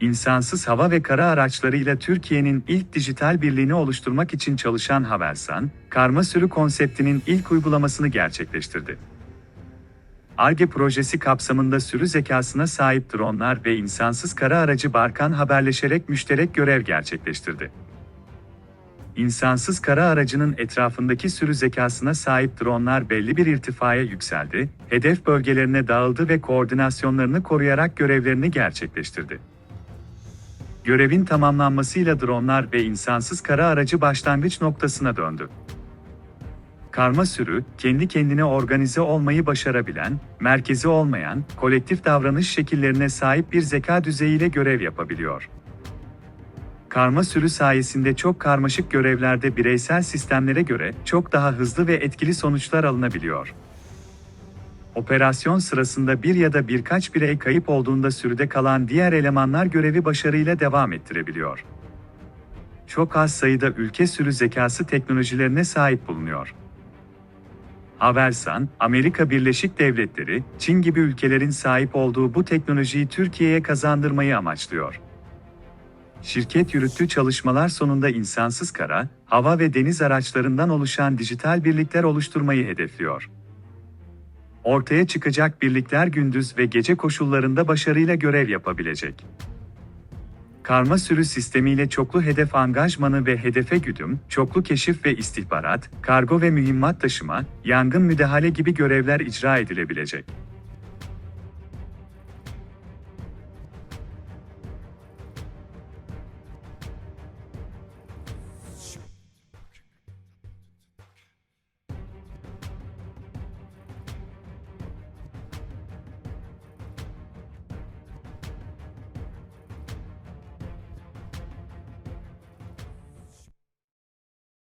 insansız hava ve kara araçlarıyla Türkiye'nin ilk dijital birliğini oluşturmak için çalışan Havelsan, karma sürü konseptinin ilk uygulamasını gerçekleştirdi. ARGE projesi kapsamında sürü zekasına sahip dronlar ve insansız kara aracı Barkan haberleşerek müşterek görev gerçekleştirdi. İnsansız kara aracının etrafındaki sürü zekasına sahip dronlar belli bir irtifaya yükseldi, hedef bölgelerine dağıldı ve koordinasyonlarını koruyarak görevlerini gerçekleştirdi. Görevin tamamlanmasıyla dronlar ve insansız kara aracı başlangıç noktasına döndü. Karma sürü, kendi kendine organize olmayı başarabilen, merkezi olmayan, kolektif davranış şekillerine sahip bir zeka düzeyiyle görev yapabiliyor. Karma sürü sayesinde çok karmaşık görevlerde bireysel sistemlere göre çok daha hızlı ve etkili sonuçlar alınabiliyor. Operasyon sırasında bir ya da birkaç birey kayıp olduğunda sürüde kalan diğer elemanlar görevi başarıyla devam ettirebiliyor. Çok az sayıda ülke sürü zekası teknolojilerine sahip bulunuyor. Havelsan, Amerika Birleşik Devletleri, Çin gibi ülkelerin sahip olduğu bu teknolojiyi Türkiye'ye kazandırmayı amaçlıyor. Şirket yürüttüğü çalışmalar sonunda insansız kara, hava ve deniz araçlarından oluşan dijital birlikler oluşturmayı hedefliyor. Ortaya çıkacak birlikler gündüz ve gece koşullarında başarıyla görev yapabilecek. Karma sürü sistemiyle çoklu hedef angajmanı ve hedefe güdüm, çoklu keşif ve istihbarat, kargo ve mühimmat taşıma, yangın müdahale gibi görevler icra edilebilecek.